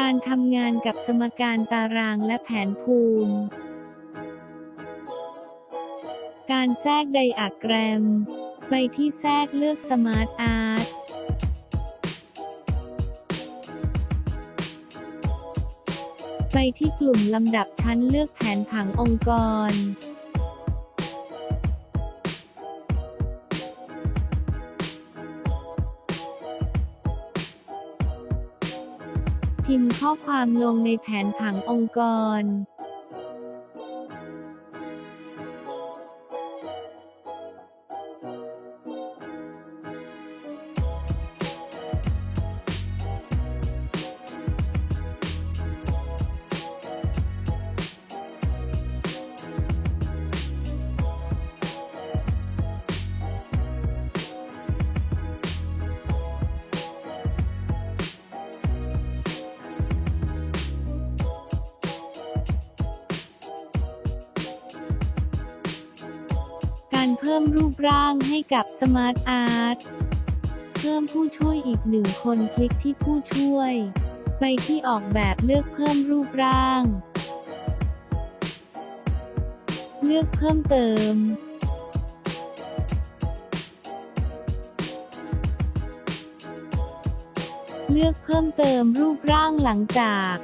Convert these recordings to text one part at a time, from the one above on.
การทำงานกับสมการตารางและแผนภูมิ การแทรกไดอะแกรม ไปที่แทรกเลือกสมาร์ทอาร์ตไปที่กลุ่มลำดับชั้นเลือกแผนผังองค์กร พิมพ์ข้อความลงในแผนผังองค์กร การเพิ่มรูปร่างให้กับ Smart Art เพิ่มผู้ช่วยอีกหนึ่งคนคลิกที่ผู้ช่วย ไปที่ออกแบบเลือกเพิ่มรูปร่าง เลือกเพิ่มเติม เลือกเพิ่มเติมรูปร่างหลังจาก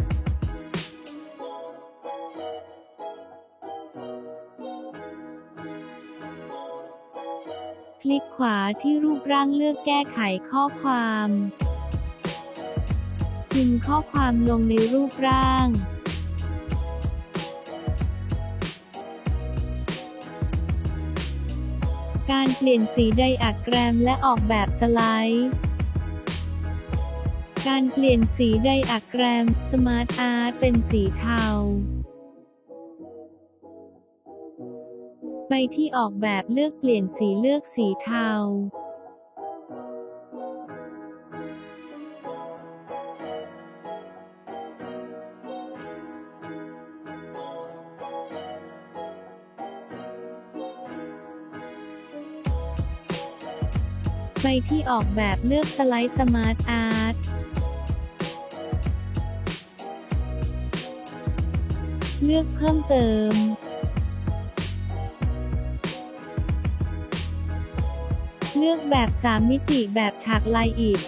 คลิกขวาที่รูปร่างเลือกแก้ไขข้อความพิมพ์ข้อความลงในรูปร่าง การเปลี่ยนสีไดอะแกรมและออกแบบสไลด์ การเปลี่ยนสีไดอะแกรม Smart Art เป็นสีเทา ไปที่ออกแบบเลือกเปลี่ยนสีเลือกสีเทาไปที่ออกแบบเลือกสไลด์สมาร์ทอาร์ต เลือกเพิ่มเติม เลือกแบบ 3 มิติแบบฉากลายอิฐ